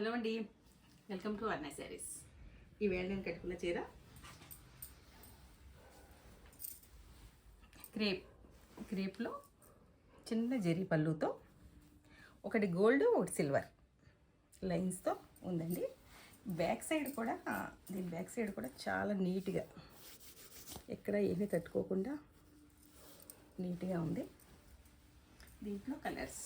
Hello అండి. Welcome to Arnai sarees. ఈ నేను కట్టుకున్న చీర క్రేప్ క్రేప్లో చిన్న జరీ పళ్ళుతో ఒకటి గోల్డ్ ఒకటి సిల్వర్ లైన్స్తో ఉందండి. బ్యాక్ సైడ్ కూడా దీని బ్యాక్ సైడ్ కూడా చాలా నీట్గా ఎక్కడ ఏమీ తట్టుకోకుండా నీట్గా ఉంది. దీంట్లో కలర్స్.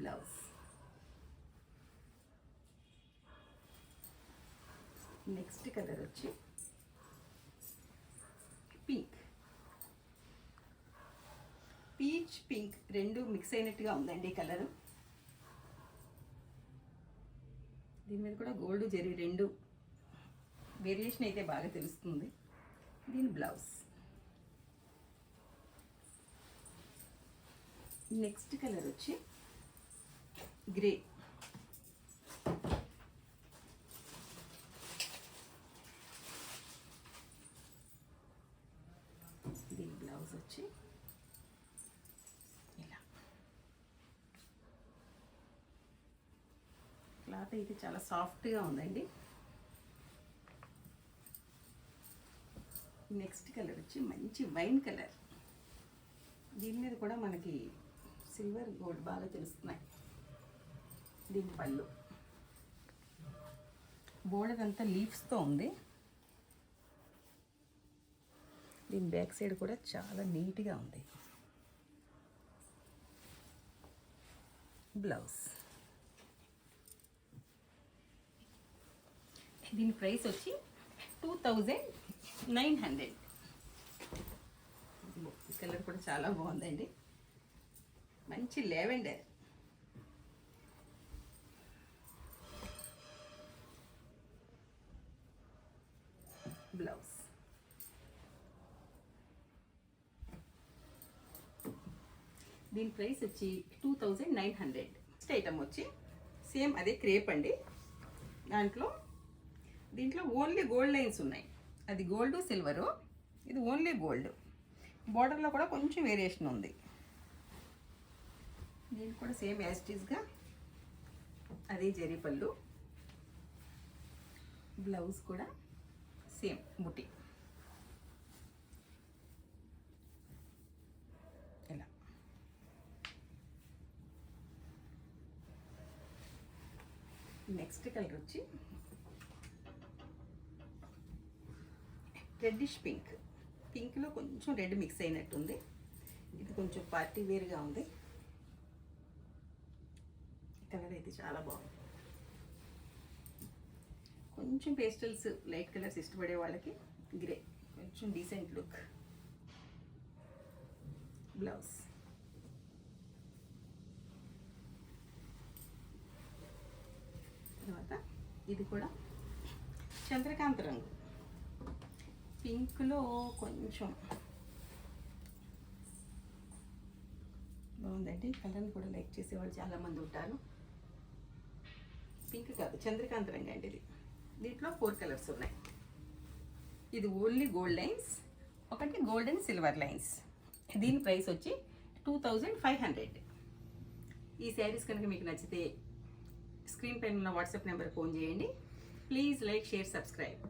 బ్లౌజ్ నెక్స్ట్ కలర్ వచ్చి పింక్ పీచ్ పింక్ రెండు మిక్స్ అయినట్టుగా ఉందండి కలరు దీని మీద కూడా గోల్డ్ జెరీ రెండు. వేరియేషన్ అయితే బాగా తెలుస్తుంది. దీని బ్లౌజ్ నెక్స్ట్ కలర్ వచ్చి గ్రే దీని బ్లౌజ్ వచ్చి ఇలా. క్లాత్ అయితే చాలా సాఫ్ట్గా ఉందండి. నెక్స్ట్ కలర్ వచ్చి మంచి వైన్ కలర్. దీని మీద కూడా మనకి సిల్వర్ గోల్డ్ బాగా తెలుస్తున్నాయి. దీని పళ్ళు. బోర్డర్ అంతా లీవ్స్తో ఉంది. దీని బ్యాక్ సైడ్ కూడా చాలా నీట్గా ఉంది. బ్లౌజ్. దీని ప్రైస్ వచ్చి two thousand nine hundred. Colour కూడా చాలా బాగుందండి. మంచి లెవెండర్. బ్లౌజ్ దీని ప్రైస్ వచ్చి two thousand nine hundred. Next item వచ్చి సేమ్ అదే క్రేప్ అండి. దాంట్లో దీంట్లో ఓన్లీ గోల్డ్ లైన్స్ ఉన్నాయి. అది గోల్డ్ సిల్వరు. ఇది ఓన్లీ గోల్డ్. బార్డర్లో కూడా కొంచెం వేరియేషన్ ఉంది. దీనికి కూడా సేమ్ యాస్టీస్గా అదే జరీ పళ్ళు. బ్లౌజ్ కూడా సేమ్ బుట్టి. ఇలా. నెక్స్ట్ కలర్ వచ్చి రెడ్డిష్ పింక్. పింక్లో కొంచెం రెడ్ మిక్స్ అయినట్టుంది. ఇది కొంచెం పార్టీ వేర్గా ఉంది. కలర్ అయితే చాలా బాగుంది. కొంచెం పేస్టల్స్ లైట్ కలర్స్ ఇష్టపడే వాళ్ళకి గ్రే కొంచెం డీసెంట్ లుక్ బ్లౌజ్ తర్వాత ఇది కూడా చంద్రకాంత రంగు. పింక్లో కొంచెం బాగుందండి. కలర్ని కూడా లైక్ చేసేవాళ్ళు చాలామంది ఉంటారు. పింక్ కాదు చంద్రకాంత రంగు అండి ఇది. దీంట్లో ఫోర్ కలర్స్ ఉన్నాయి. ఇది ఓన్లీ గోల్డ్ లైన్స్ ఒకటి గోల్డ్ అండ్ సిల్వర్ లైన్స్. దీని ప్రైస్ వచ్చి టూ థౌజండ్ ఫైవ్ హండ్రెడ్. ఈ శారీస్ కనుక మీకు నచ్చితే స్క్రీన్ పైన ఉన్న వాట్సాప్ నెంబర్ ఫోన్ చేయండి. Please like share subscribe.